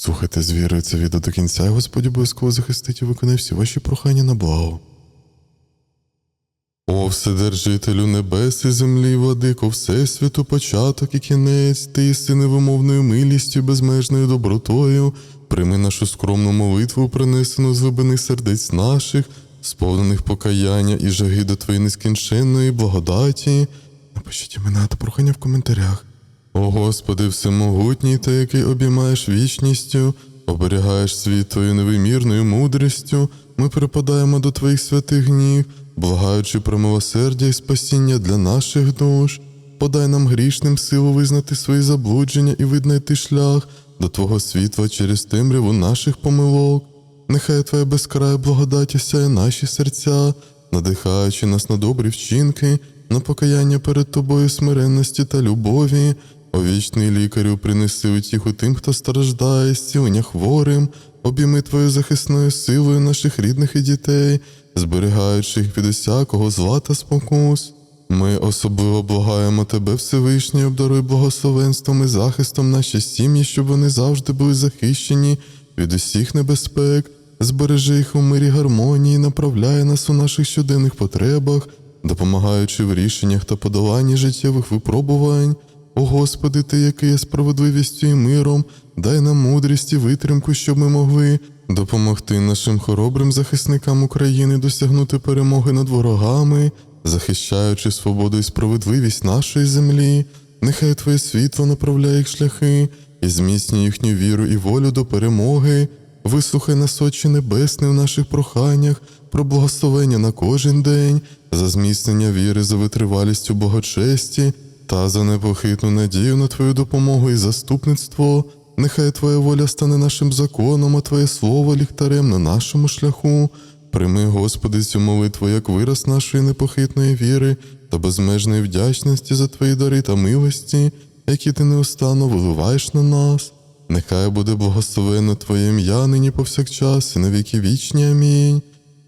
Слухайте з це відео до кінця, і Господь обов'язково захистить і виконає всі ваші прохання на благо. О, Вседержителю небес і землі, владико, Всесвіту, початок і кінець, ти єси невимовною милістю, безмежною добротою, прийми нашу скромну молитву, принесену з глибини сердець наших, сповнених покаяння і жаги до твоєї нескінченної благодаті. Напишіть імена та прохання в коментарях. О Господи, всемогутній, Ти, який обіймаєш вічністю, оберігаєш світ Твоєю невимірною мудрістю, ми припадаємо до Твоїх святих ніг, благаючи про милосердя і спасіння для наших душ. Подай нам грішним силу визнати свої заблудження і виднайти шлях до Твого світла через темряву наших помилок. Нехай Твоя безкрая благодать осяє наші серця, надихаючи нас на добрі вчинки, на покаяння перед Тобою смиренності та любові. О вічний лікарю, принеси утіху тим, хто страждає, зцілення хворим, обійми Твоєю захисною силою наших рідних і дітей, зберігаючи їх від усякого зла та спокус. Ми особливо благаємо Тебе, Всевишній, обдаруй благословенством і захистом наші сім'ї, щоб вони завжди були захищені від усіх небезпек, збережи їх у мирі гармонії, направляй нас у наших щоденних потребах, допомагаючи в рішеннях та подоланні життєвих випробувань. О Господи, Ти, який є справедливістю і миром, дай нам мудрість і витримку, щоб ми могли допомогти нашим хоробрим захисникам України досягнути перемоги над ворогами, захищаючи свободу і справедливість нашої землі. Нехай Твоє світло направляє їх шляхи і зміцнює їхню віру і волю до перемоги. Вислухай нас, Отче Небесний, в наших проханнях про благословення на кожен день, за зміцнення віри, за витривалістю богочесті та за непохитну надію на Твою допомогу і заступництво. Нехай Твоя воля стане нашим законом, а Твоє слово ліхтарем на нашому шляху. Прийми, Господи, цю молитву як вираз нашої непохитної віри та безмежної вдячності за Твої дари та милості, які ти неустанно виливаєш на нас. Нехай буде благословено Твоє ім'я нині повсякчас і на віки вічні. Амінь.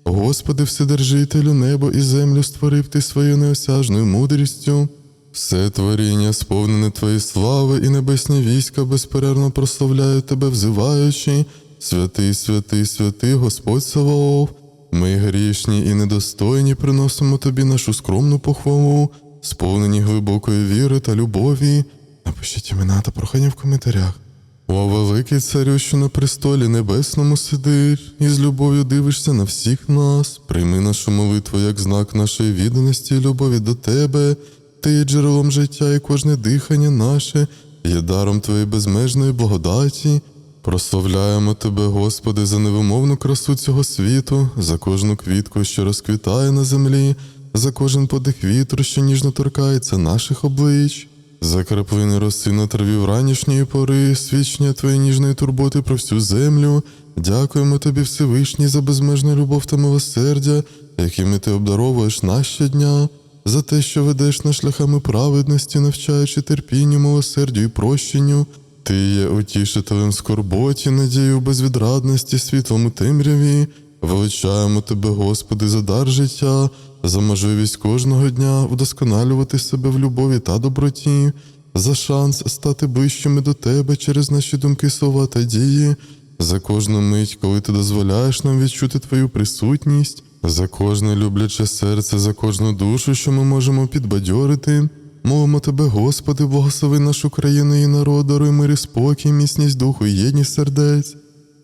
Господи, Вседержителю, небо і землю створив Ти своєю неосяжною мудрістю. Все творіння, сповнене Твоєї слави, і небесні війська безперервно прославляють Тебе, взиваючи, святий, святий, святий Господь Саваоф. Ми грішні і недостойні приносимо Тобі нашу скромну похвалу, сповнені глибокої віри та любові. Напишіть імена та прохання в коментарях. О, великий царю, що на престолі небесному сидиш, і з любов'ю дивишся на всіх нас, прийми нашу молитву як знак нашої відданості і любові до Тебе. Ти є джерелом життя, і кожне дихання наше є даром Твоєї безмежної благодаті. Прославляємо Тебе, Господи, за невимовну красу цього світу, за кожну квітку, що розквітає на землі, за кожен подих вітру, що ніжно торкається наших облич, за краплини роси на траві вранішньої пори, свідчення Твоєї ніжної турботи про всю землю. Дякуємо Тобі, Всевишній, за безмежну любов та милосердя, якими ти обдаровуєш нас щодня за те, що ведеш на шляхами праведності, навчаючи терпінню, милосердю і прощенню. Ти є утішителем скорботі, надію безвідрадності, світлом темряві. Величаємо Тебе, Господи, за дар життя, за можливість кожного дня вдосконалювати себе в любові та доброті, за шанс стати ближчими до Тебе через наші думки, слова та дії, за кожну мить, коли ти дозволяєш нам відчути Твою присутність. За кожне любляче серце, за кожну душу, що ми можемо підбадьорити. Молимо Тебе, Господи, благослови нашу країну і народ, даруй мир і спокій, міцність духу і єдність сердець.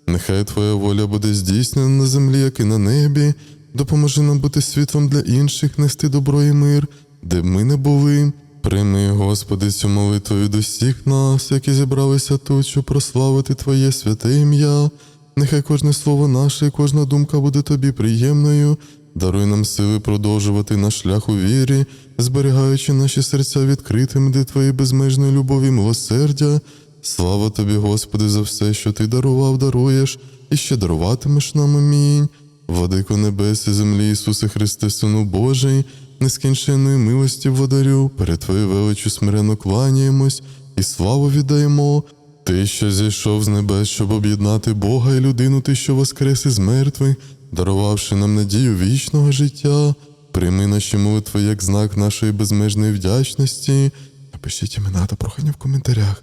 Нехай Твоя воля буде здійснена на землі, як і на небі. Допоможи нам бути світлом для інших, нести добро і мир, де б ми не були. Прийми, Господи, цю молитву від усіх нас, які зібралися тут, щоб прославити Твоє святе ім'я. Нехай кожне слово наше кожна думка буде тобі приємною. Даруй нам сили продовжувати наш шлях у вірі, зберігаючи наші серця відкритими до Твоєї безмежної любові, милосердя. Слава тобі, Господи, за все, що Ти дарував, даруєш, і ще даруватимеш нам. Амінь. Владико небес і землі, Ісусе Христе, Сину Божий, нескінченної милості водарю, перед Твоєю величю смиренно кланяємось і славу віддаємо. Ти, що зійшов з небес, щоб об'єднати Бога і людину, ти, що воскрес із мертвих, дарувавши нам надію вічного життя, прийми наші молитви як знак нашої безмежної вдячності. Напишіть імена та прохання в коментарях.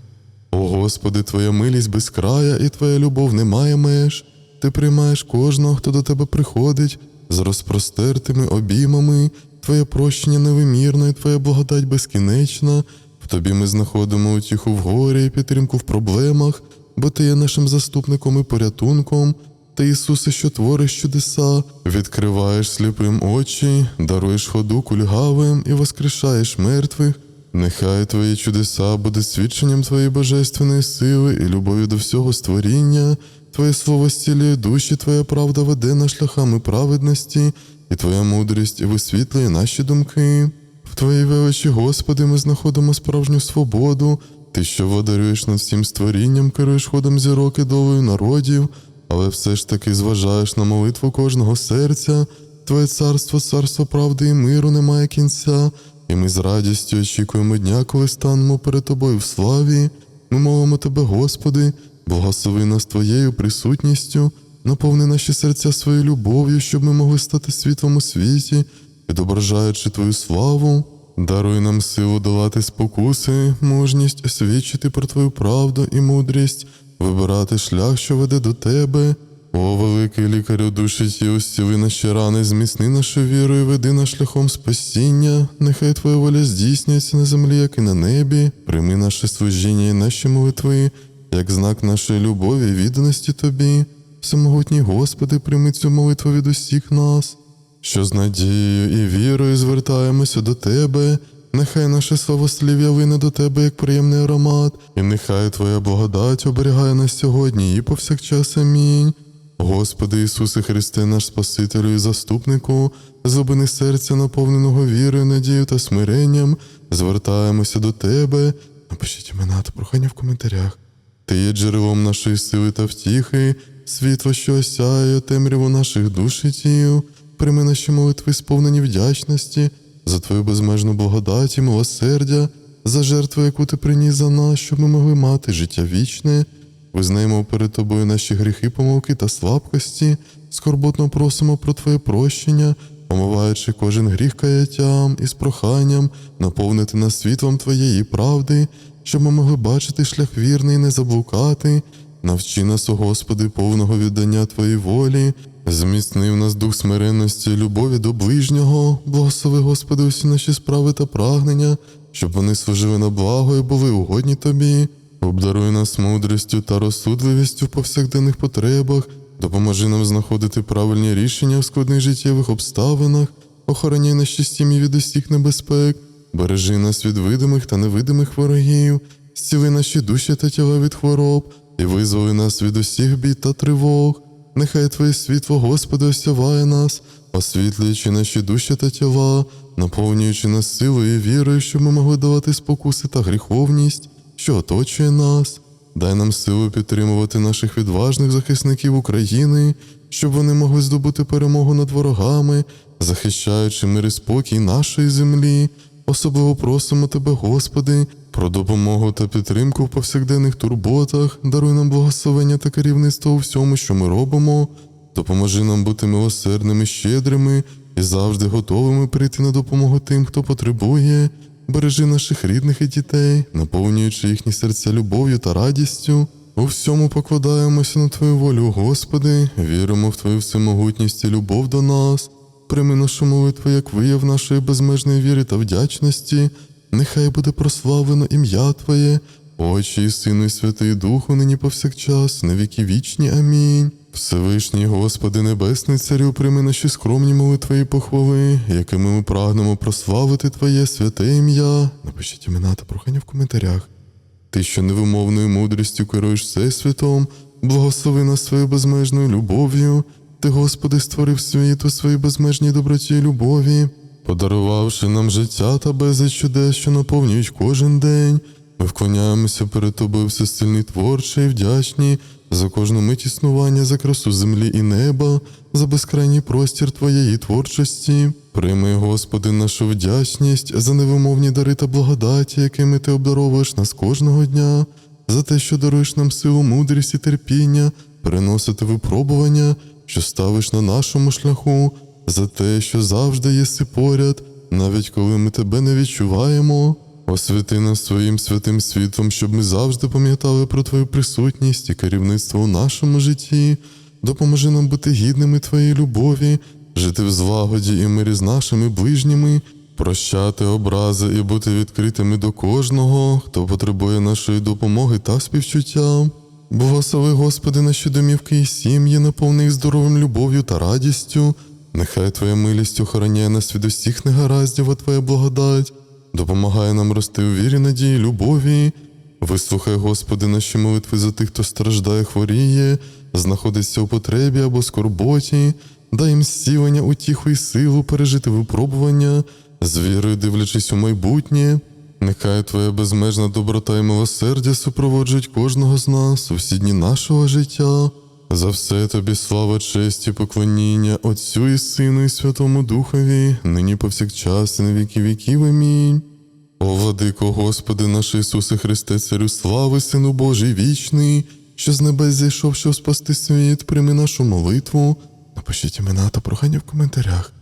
О Господи, Твоя милість без края і Твоя любов не має меж. Ти приймаєш кожного, хто до тебе приходить, з розпростертими обіймами, Твоє прощення невимірне, Твоя благодать безкінечна. В тобі ми знаходимо утіху в горі і підтримку в проблемах, бо ти є нашим заступником і порятунком. Ти, Ісусе, що твориш чудеса, відкриваєш сліпим очі, даруєш ходу кульгавим і воскрешаєш мертвих. Нехай Твої чудеса будуть свідченням Твоєї божественної сили і любові до всього створіння. Твоє слово зцілює душі, Твоя правда веде нас шляхами праведності, і Твоя мудрість висвітлює наші думки. В Твоїй величі, Господи, ми знаходимо справжню свободу. Ти, що водарюєш над всім створінням, керуєш ходом зірок і долею народів, але все ж таки зважаєш на молитву кожного серця. Твоє царство, царство правди і миру немає кінця, і ми з радістю очікуємо дня, коли станемо перед Тобою в славі. Ми молимо Тебе, Господи, благослови нас Твоєю присутністю, наповни наші серця своєю любов'ю, щоб ми могли стати світлом у світі, відображаючи Твою славу. Даруй нам силу долати спокуси, мужність свідчити про Твою правду і мудрість, вибирати шлях, що веде до Тебе. О, великий лікарю душі тіл, зціли наші рани, зміцни нашу віру і веди нас шляхом спасіння. Нехай Твоя воля здійснюється на землі, як і на небі. Прийми наше служіння і наші молитви, як знак нашої любові і відданості Тобі. Всемогутній Господи, прийми цю молитву від усіх нас, що з надією і вірою звертаємося до Тебе. Нехай наше славослів'я вине до Тебе як приємний аромат, і нехай Твоя благодать оберігає нас сьогодні і повсякчас. Амінь. Господи Ісусе Христе, наш Спасителю і заступнику, зубини серця, наповненого вірою, надією та смиренням, звертаємося до Тебе. Напишіть імена та прохання в коментарях. Ти є джерелом нашої сили та втіхи, світло, що осяє темряву наших душ і тіл. Прийми наші молитви, сповнені вдячності, за Твою безмежну благодать і милосердя, за жертву, яку ти приніс за нас, щоб ми могли мати життя вічне. Визнаємо перед тобою наші гріхи, помилки та слабкості, скорботно просимо про Твоє прощення, омиваючи кожен гріх каяттям і з проханням, наповнити нас світлом Твоєї правди, щоб ми могли бачити шлях вірний і не заблукати. Навчи нас, о Господи, повного віддання Твоїй волі, зміцнив нас дух смиренності, любові до ближнього, благослови, Господи, усі наші справи та прагнення, щоб вони служили на благо і були угодні Тобі. Обдаруй нас мудрістю та розсудливістю в повсякденних потребах, допоможи нам знаходити правильні рішення в складних життєвих обставинах, охороняй наші сім'ї від усіх небезпек, бережи нас від видимих та невидимих ворогів, зціли наші душі та тіла від хвороб. І визволи нас від усіх бід та тривог. Нехай Твоє світло, Господи, осяває нас, освітлюючи наші душі та тіла, наповнюючи нас силою і вірою, щоб ми могли давати спокуси та гріховність що оточує нас. Дай нам силу підтримувати наших відважних захисників України, щоб вони могли здобути перемогу над ворогами, захищаючи мир і спокій нашої землі. Особливо просимо Тебе, Господи, про допомогу та підтримку в повсякденних турботах, даруй нам благословення та керівництво у всьому, що ми робимо. Допоможи нам бути милосердними, щедрими і завжди готовими прийти на допомогу тим, хто потребує. Бережи наших рідних і дітей, наповнюючи їхні серця любов'ю та радістю. У всьому покладаємося на Твою волю, Господи, віримо в Твою всемогутність і любов до нас. Прийми нашу молитву як вияв нашої безмежної віри та вдячності. Нехай буде прославлено ім'я Твоє, Отче і Сину, і Святий Духу, нині повсякчас, на віки вічні. Амінь. Всевишній Господи Небесний Царю, прийми наші скромні молитви і похвали, якими ми прагнемо прославити Твоє святе ім'я. Напишіть імена та прохання в коментарях. Ти, що невимовною мудрістю керуєш всесвітом, благослови нас своєю безмежною любов'ю. Ти, Господи, створив світ у своїй безмежній доброті і любові, подарувавши нам життя та безліч чудес, що наповнюють кожен день. Ми вклоняємося перед Тобою всесильний творчий, вдячні за кожну мить існування, за красу землі і неба, за безкрайній простір Твоєї творчості. Прийми, Господи, нашу вдячність за невимовні дари та благодаті, якими Ти обдаровуєш нас кожного дня, за те, що даруєш нам силу, мудрість і терпіння, переносити випробування, що ставиш на нашому шляху, за те, що завжди єси поряд, навіть коли ми тебе не відчуваємо. Освяти нас своїм святим світом, щоб ми завжди пам'ятали про Твою присутність і керівництво у нашому житті. Допоможи нам бути гідними Твоєї любові, жити в злагоді і мирі з нашими ближніми, прощати образи і бути відкритими до кожного, хто потребує нашої допомоги та співчуття. Благослови, Господи, наші домівки і сім'ї, наповни їх здоровим любов'ю та радістю. Нехай Твоя милість охороняє нас від усіх негараздів, а Твоя благодать допомагає нам рости у вірі, надії, любові. Вислухай, Господи, наші молитви за тих, хто страждає, хворіє, знаходиться у потребі або скорботі, дай їм зцілення, утіху і силу пережити випробування, з вірою дивлячись у майбутнє. Нехай Твоя безмежна доброта і милосердя супроводжують кожного з нас у всі дні нашого життя. За все тобі слава, честь і поклоніння Отцю і Сину, і Святому Духові, нині повсякчас і на віки віків. Амінь. О, владико, Господи наш Ісусе Христе, Царю слави, Сину Божий вічний, що з небес зійшов, щоб спасти світ, прийми нашу молитву. Напишіть імена та прохання в коментарях.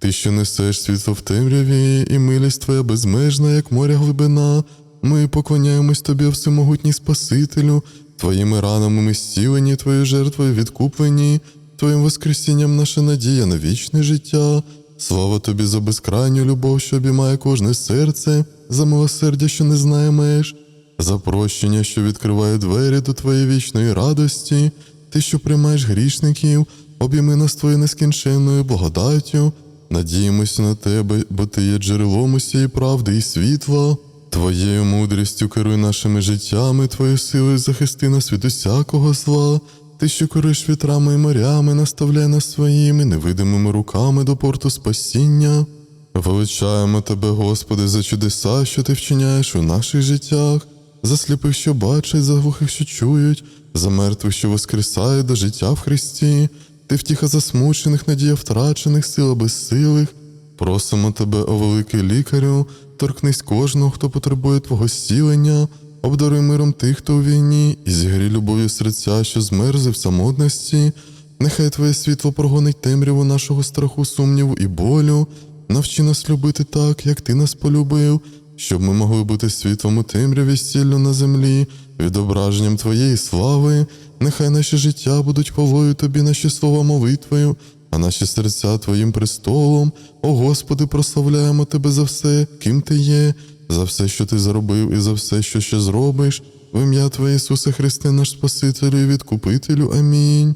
Ти, що несеш світло в темряві, і милість твоя безмежна, як моря глибина. Ми поклоняємось тобі, всемогутній Спасителю, твоїми ранами ми зцілені, твоєю жертвою відкуплені, твоїм воскресінням наша надія на вічне життя. Слава тобі за безкрайню любов, що обіймає кожне серце, за милосердя, що не знає меж, за прощення, що відкриває двері до твоєї вічної радості, ти, що приймаєш грішників, обійми нас твоєю нескінченною благодаттю. Надіємося на тебе, бо ти є джерелом усієї правди і світла. Твоєю мудрістю керуй нашими життями, твоєю силою захисти нас від усякого зла. Ти, що керуєш вітрами і морями, наставляй нас своїми невидимими руками до порту спасіння. Величаємо тебе, Господи, за чудеса, що ти вчиняєш у наших життях, за сліпих, що бачать, за глухих, що чують, за мертвих, що воскресають до життя в Христі. Ти втіха засмучених, надія втрачених, сила безсилих. Просимо тебе, о великий лікарю, торкнись кожного, хто потребує твого зцілення, обдаруй миром тих, хто у війні, і зігрій любов'ю серця, що змерзли в самотності. Нехай твоє світло прогонить темряву нашого страху, сумніву і болю. Навчи нас любити так, як ти нас полюбив, щоб ми могли бути світлом у темряві стіллю на землі, відображенням твоєї слави. Нехай наші життя будуть хвалою тобі, наші слова молитвою, а наші серця Твоїм престолом. О Господи, прославляємо Тебе за все, ким Ти є, за все, що Ти зробив, і за все, що ще зробиш. В ім'я Твоє Ісусе Христе, наш Спасителю і Відкупителю. Амінь.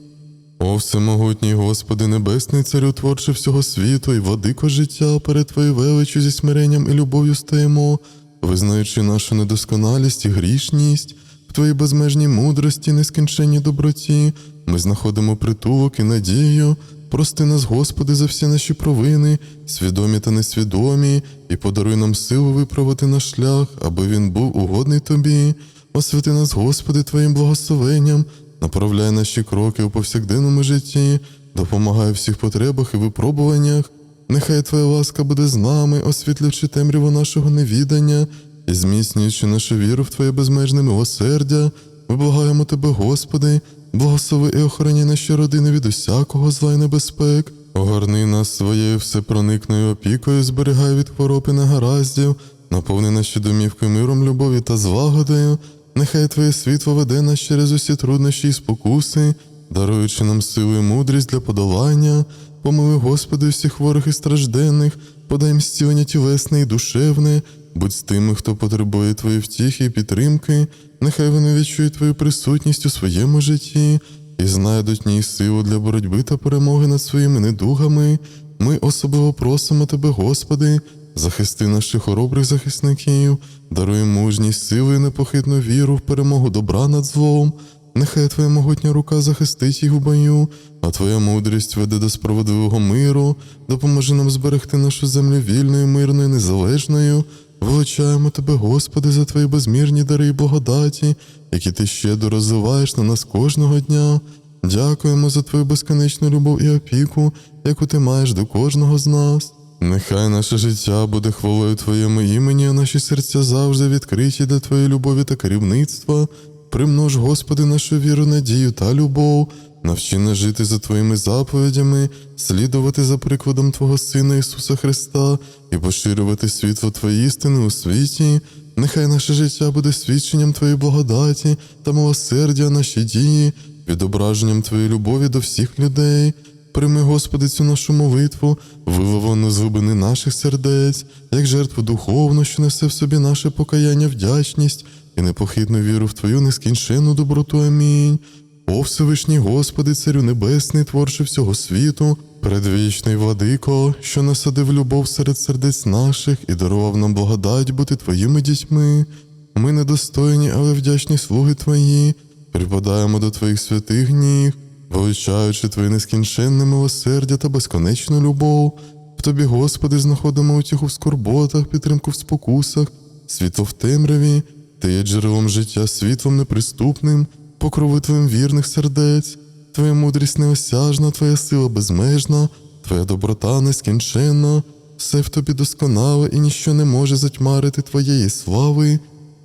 О, всемогутній Господи, Небесний Царю, творче всього світу і владико життя, перед Твоєю величю зі смиренням і любов'ю стаємо, визнаючи нашу недосконалість і грішність, Твоїй безмежній мудрості, нескінченній доброті, ми знаходимо притулок і надію. Прости нас, Господи, за всі наші провини, свідомі та несвідомі, і подаруй нам силу виправити наш шлях, аби він був угодний Тобі. Освяти нас, Господи, Твоїм благословенням, направляй наші кроки у повсякденному житті, допомагай у всіх потребах і випробуваннях. Нехай Твоя ласка буде з нами, освітлюючи темряву нашого невідання і зміцнюючи нашу віру в Твоє безмежне милосердя. Ми благаємо Тебе, Господи, благослови і охороні наші родини від усякого зла й небезпек. Огорни нас своєю всепроникною опікою, зберігай від хвороб і негараздів, наповни наші домівки миром, любові та злагодою. Нехай Твоє світло веде нас через усі труднощі і спокуси, даруючи нам силу і мудрість для подолання. Помили, Господи, всіх хворих і стражденних, подай їм зцілення тілесне і душевне, будь з тими, хто потребує Твоєї втіхи і підтримки, нехай вони відчують Твою присутність у своєму житті і знайдуть ній силу для боротьби та перемоги над своїми недугами. Ми особливо просимо Тебе, Господи, захисти наших хоробрих захисників, даруй мужність, сили і непохитну віру в перемогу добра над злом. Нехай Твоя могутня рука захистить їх у бою, а Твоя мудрість веде до справедливого миру, допоможи нам зберегти нашу землю вільною, мирною, незалежною. Величаємо Тебе, Господи, за Твої безмірні дари і благодаті, які Ти щедро розвиваєш на нас кожного дня. Дякуємо за Твою безконечну любов і опіку, яку ти маєш до кожного з нас. Нехай наше життя буде хвалою Твоєму імені, а наші серця завжди відкриті для Твоєї любові та керівництва. Примнож, Господи, нашу віру, надію та любов. Навчи нас жити за Твоїми заповідями, слідувати за прикладом Твого Сина Ісуса Христа і поширювати світло Твоєї істини у світі. Нехай наше життя буде свідченням Твоєї благодаті та милосердя, наші дії, відображенням Твоєї любові до всіх людей. Прийми, Господи, цю нашу молитву, виливану з глибини наших сердець, як жертву духовну, що несе в собі наше покаяння, вдячність і непохитну віру в Твою нескінченну доброту. Амінь. О Всевишній Господи, Царю Небесний, творче всього світу, предвічний владико, що насадив любов серед сердець наших і дарував нам благодать бути Твоїми дітьми. Ми недостойні, але вдячні слуги Твої, припадаємо до Твоїх святих ніг, величаючи Твоє нескінченне милосердя та безконечну любов. В Тобі, Господи, знаходимо утіху в скорботах, підтримку в спокусах, світло в темряві, Ти є джерелом життя, світлом неприступним, покровителем вірних сердець, Твоя мудрість неосяжна, Твоя сила безмежна, Твоя доброта нескінченна, все в тобі досконале і ніщо не може затьмарити Твоєї слави.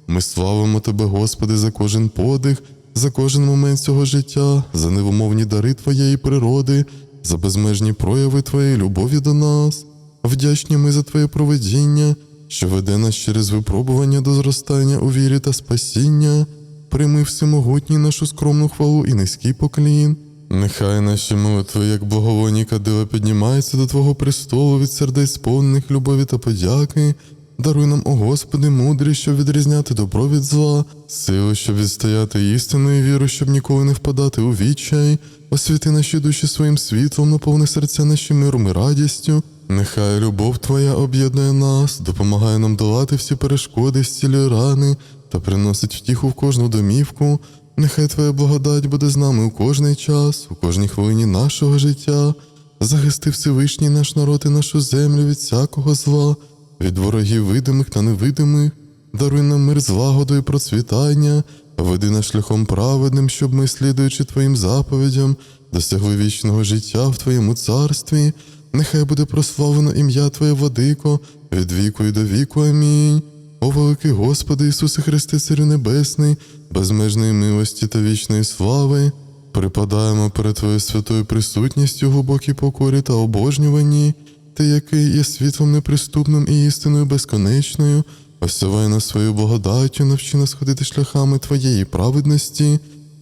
Ми славимо Тебе, Господи, за кожен подих, за кожен момент цього життя, за невимовні дари Твоєї природи, за безмежні прояви Твоєї любові до нас. Вдячні ми за Твоє проведіння, що веде нас через випробування до зростання у вірі та спасіння. Прийми всемогутній нашу скромну хвалу і низький поклін. Нехай наші молитви, як благовонні кадила, піднімаються до Твого престолу від сердець сповнених любові та подяки. Даруй нам, о Господи, мудрість, щоб відрізняти добро від зла, силу, щоб відстояти істину і віру, щоб ніколи не впадати у відчай, освіти наші душі своїм світлом, наповни серця наші миром і радістю. Нехай любов Твоя об'єднує нас, допомагає нам долати всі перешкоди, зцілює рани та приносить втіху в кожну домівку. Нехай Твоя благодать буде з нами у кожний час, у кожній хвилині нашого життя. Захисти Всевишній наш народ і нашу землю від всякого зла, від ворогів видимих та невидимих. Даруй нам мир злагоду і процвітання, веди нас шляхом праведним, щоб ми, слідуючи Твоїм заповідям, досягли вічного життя в Твоєму царстві. Нехай буде прославлено ім'я Твоє Владико, від віку і до віку. Амінь. О великий Господи Ісусе Христе, Царю Небесний, безмежної милості та вічної слави, припадаємо перед Твоєю святою присутністю глибокій покорі та обожнюванні, Ти, який є світлом неприступним і істиною безконечною, осявай нас свою благодаттю, навчи нас ходити шляхами Твоєї праведності.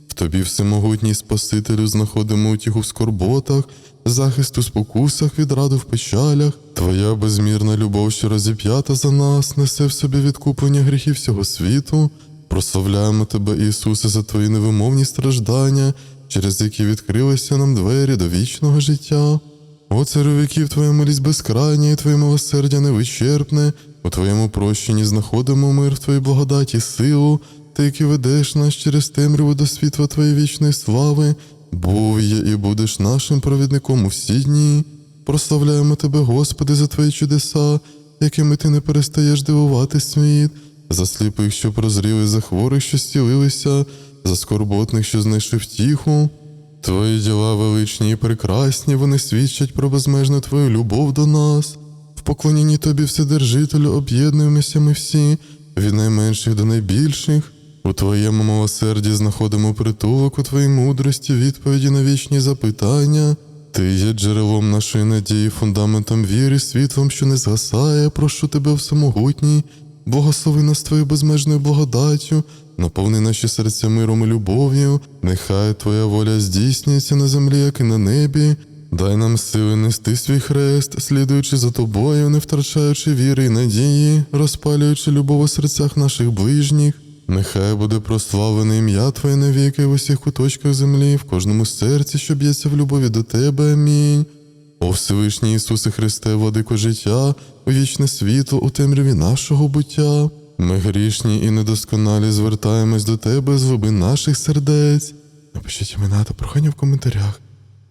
В Тобі, всемогутній Спасителю, знаходимо утіху в скорботах, захист у спокусах, відраду в печалях. Твоя безмірна любов, що розіп'ята за нас, несе в собі відкуплення гріхів всього світу. Прославляємо Тебе, Ісусе, за Твої невимовні страждання, через які відкрилися нам двері до вічного життя. О, царю віків, Твоя милість безкрайня і Твоє милосердя невичерпне. У Твоєму прощенні знаходимо мир в Твоїй благодаті, силу, Ти, який ведеш нас через темряву до світла Твоєї вічної слави, був є і будеш нашим провідником у всі дні. Прославляємо Тебе, Господи, за Твої чудеса, якими Ти не перестаєш дивувати світ, за сліпих, що прозріли, за хворих, що зцілилися, за скорботних, що знайшли втіху. Твої діла величні і прекрасні, вони свідчать про безмежну Твою любов до нас. В поклонінні Тобі, Вседержителю, об'єднуємося ми всі, від найменших до найбільших. У Твоєму милосерді знаходимо притулок у Твоїй мудрості, відповіді на вічні запитання. Ти є джерелом нашої надії, фундаментом віри, світлом, що не згасає, прошу тебе всемогутній, благослови нас Твоєю безмежною благодаттю, наповни наші серця миром і любов'ю, нехай Твоя воля здійснюється на землі, як і на небі. Дай нам сили нести свій хрест, слідуючи за тобою, не втрачаючи віри і надії, розпалюючи любов у серцях наших ближніх. Нехай буде прославлене ім'я Твоє навіки в усіх куточках землі, в кожному серці, що б'ється в любові до Тебе. Амінь. О Всевишній Ісусе Христе, владико життя, у вічне світло у темряві нашого буття. Ми грішні і недосконалі звертаємось до Тебе з глибин наших сердець. Напишіть імена та прохання в коментарях.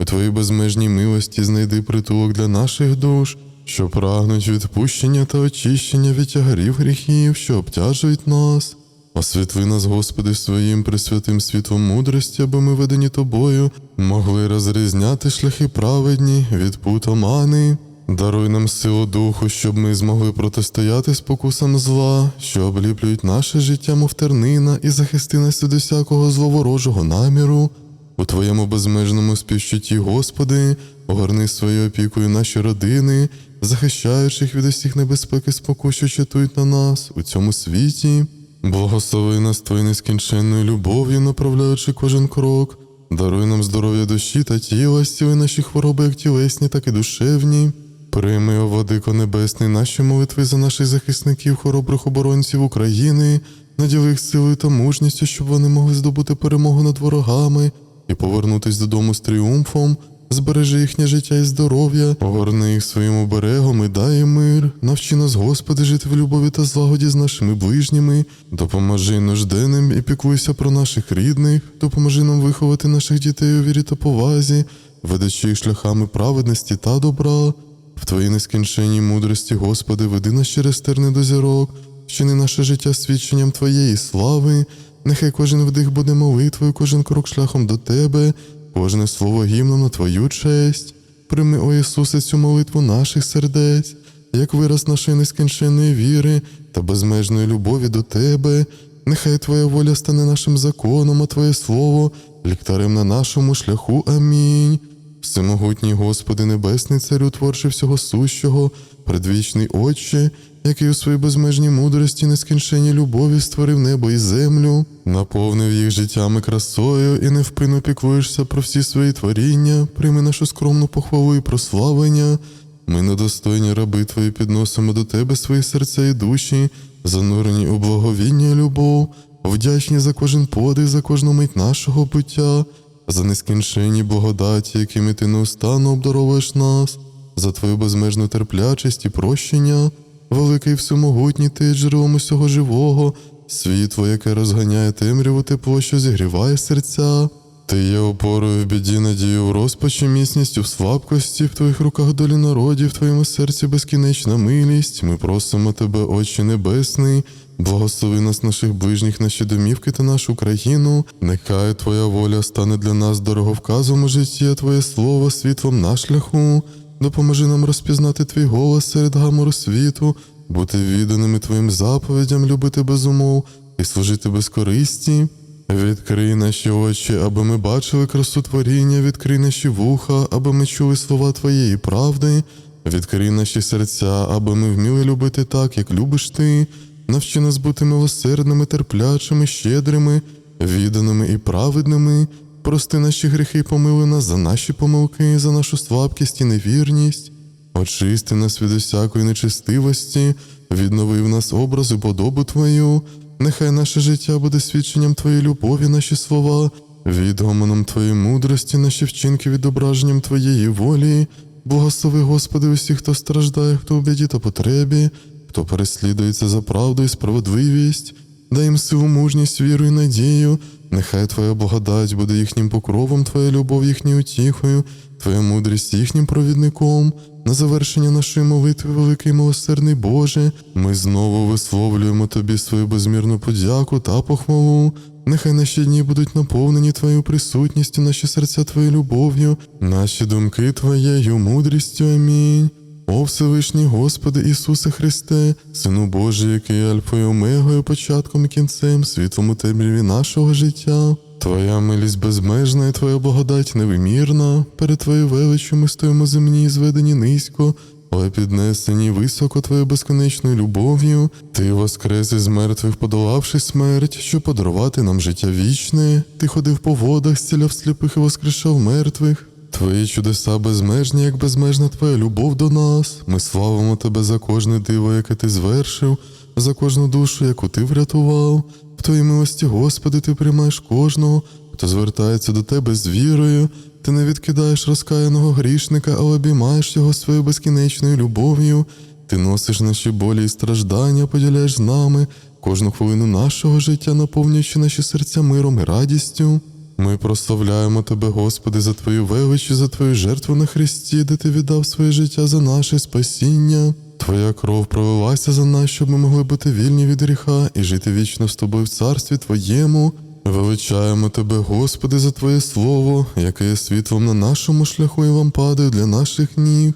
У Твоїй безмежній милості знайди притулок для наших душ, що прагнуть відпущення та очищення від тягарів гріхів, що обтяжують нас. Освітли нас, Господи, своїм присвятим світлом мудрості, аби ми ведені тобою, могли розрізняти шляхи праведні від пут омани. Даруй нам силу духу, щоб ми змогли протистояти спокусам зла, що обліплюють наше життя, мов тернина, і захисти нас від усякого зловорожого наміру. У Твоєму безмежному співчутті, Господи, огорни своєю опікою наші родини, захищаючи їх від усіх небезпек і спокус, що чатують на нас у цьому світі. Благослови нас Твоєю нескінченною любов'ю, направляючи кожен крок. Даруй нам здоров'я душі та тіла, зціли наші хвороби, як тілесні, так і душевні. Прийми, о Владико Небесний, наші молитви за наших захисників, хоробрих оборонців України, наділи їх силою та мужністю, щоб вони могли здобути перемогу над ворогами і повернутись додому з тріумфом. Збережи їхнє життя і здоров'я, огорни їх своїм оберегом і дай мир. Навчи нас, Господи, жити в любові та злагоді з нашими ближніми. Допоможи нужденним і піклуйся про наших рідних, допоможи нам виховати наших дітей у вірі та повазі, ведучи їх шляхами праведності та добра. В Твоїй нескінченній мудрості, Господи, веди нас через терни до зірок, вчини наше життя свідченням Твоєї слави. Нехай кожен вдих буде молитвою, кожен крок шляхом до Тебе, кожне слово гімном на Твою честь. Прийми, о Ісусе, цю молитву наших сердець, як вираз нашої нескінченної віри та безмежної любові до Тебе. Нехай Твоя воля стане нашим законом, а Твоє Слово ліктарем на нашому шляху. Амінь. Всемогутній Господи Небесний Царю, творче всього сущого, предвічний Отче, який у своїй безмежній мудрості, нескінченній любові створив небо і землю, наповнив їх життям і красою, і невпинно піклуєшся про всі свої творіння, прийми нашу скромну похвалу і прославлення. Ми, недостойні раби Твої, підносимо до Тебе свої серця і душі, занурені у благовіння і любов, вдячні за кожен подих, за кожну мить нашого буття, за нескінченні благодаті, якими ти неустанно обдаровуєш нас, за Твою безмежну терплячість і прощення, великий всемогутній ти джерелом усього живого, світло, яке розганяє темряву тепло, що зігріває серця. Ти є опорою в біді, надію в розпачі, міцністю в слабкості, в твоїх руках долі народів, в твоєму серці безкінечна милість. Ми просимо тебе, Отче Небесний, благослови нас, наших ближніх, наші домівки та нашу країну. Нехай Твоя воля стане для нас дороговказом у житті, а Твоє слово світлом на шляху. Допоможи нам розпізнати твій голос серед гамору світу, бути відданими Твоїм заповідям, любити без умов і служити без користі. Відкрий наші очі, аби ми бачили красу творіння, відкрий наші вуха, аби ми чули слова Твоєї правди, відкрий наші серця, аби ми вміли любити так, як любиш ти. Навчи нас бути милосердними, терплячими, щедрими, відданими і праведними. Прости наші гріхи, і помили нас за наші помилки, за нашу слабкість і невірність. Очисти нас від усякої нечистивості, віднови в нас образ і подобу Твою. Нехай наше життя буде свідченням Твоєї любові, наші слова, відгомоном Твоєї мудрості, наші вчинки відображенням Твоєї волі. Благослови, Господи, усіх, хто страждає, хто у біді та потребі, хто переслідується за правду і справедливість. Дай їм силу, мужність, віру і надію. Нехай Твоя благодать буде їхнім покровом, Твоя любов їхньою утіхою, Твоя мудрість їхнім провідником. На завершення нашої молитви, великий милосердний Боже, ми знову висловлюємо Тобі свою безмірну подяку та похвалу. Нехай наші дні будуть наповнені Твоєю присутністю, наші серця Твоєю любов'ю, наші думки Твоєю мудрістю. Амінь. О Всевишній Господи Ісусе Христе, Сину Божий, який Альфою Омегою, початком і кінцем, світлом у темряві нашого життя. Твоя милість безмежна і Твоя благодать невимірна, перед Твоєю величчю ми стоїмо земні, зведені низько, але піднесені високо Твоєю безконечною любов'ю. Ти воскрес із мертвих, подолавши смерть, щоб подарувати нам життя вічне. Ти ходив по водах, зціляв сліпих і воскрешав мертвих. Твої чудеса безмежні, як безмежна Твоя любов до нас. Ми славимо Тебе за кожне диво, яке ти звершив, за кожну душу, яку ти врятував. В Твоїй милості, Господи, ти приймаєш кожного, хто звертається до Тебе з вірою. Ти не відкидаєш розкаяного грішника, а обіймаєш його своєю безкінечною любов'ю. Ти носиш наші болі і страждання, поділяєш з нами кожну хвилину нашого життя, наповнюючи наші серця миром і радістю. Ми прославляємо Тебе, Господи, за Твою велич і за Твою жертву на Христі, де Ти віддав своє життя за наше спасіння. Твоя кров пролилася за нас, щоб ми могли бути вільні від гріха і жити вічно з тобою в царстві Твоєму. Величаємо Тебе, Господи, за Твоє Слово, яке є світлом на нашому шляху і лампадою для наших ніг.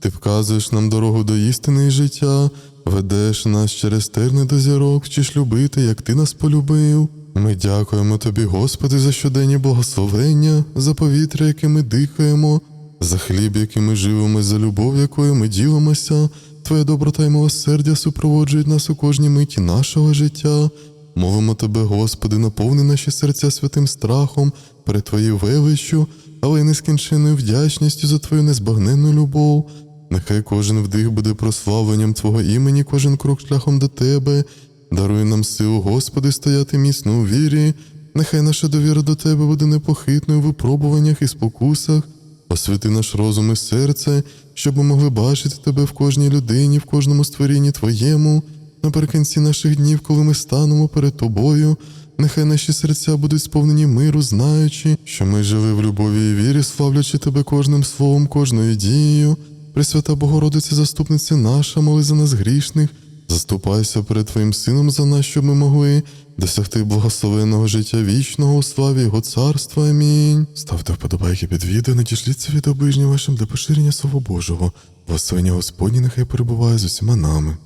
Ти вказуєш нам дорогу до істини і життя, ведеш нас через терни до зірок, вчиш любити, як ти нас полюбив. Ми дякуємо тобі, Господи, за щоденні благословення, за повітря, яке ми дихаємо, за хліб, який ми живемо, за любов, якою ми ділимося. Твоя доброта і милосердя супроводжують нас у кожній миті нашого життя. Молимо тебе, Господи, наповни наші серця святим страхом перед Твоєю величчю, але й нескінченною вдячністю за Твою незбагненну любов. Нехай кожен вдих буде прославленням Твого імені, кожен крок шляхом до Тебе. Даруй нам силу, Господи, стояти міцно у вірі. Нехай наша довіра до Тебе буде непохитною в випробуваннях і спокусах. Освяти наш розум і серце, щоб ми могли бачити Тебе в кожній людині, в кожному створінні Твоєму. Наприкінці наших днів, коли ми станемо перед Тобою, нехай наші серця будуть сповнені миру, знаючи, що ми жили в любові і вірі, славлячи Тебе кожним словом, кожною дією. Пресвята Богородиця, заступниця наша, моли за нас грішних, заступайся перед Твоїм Сином за нас, щоб ми могли досягти благословенного життя вічного у славі Його царства. Амінь. Ставте вподобайки під відео, надішліться від обижні вашим для поширення Слова Божого. Благословення Господні нехай перебуває з усіма нами.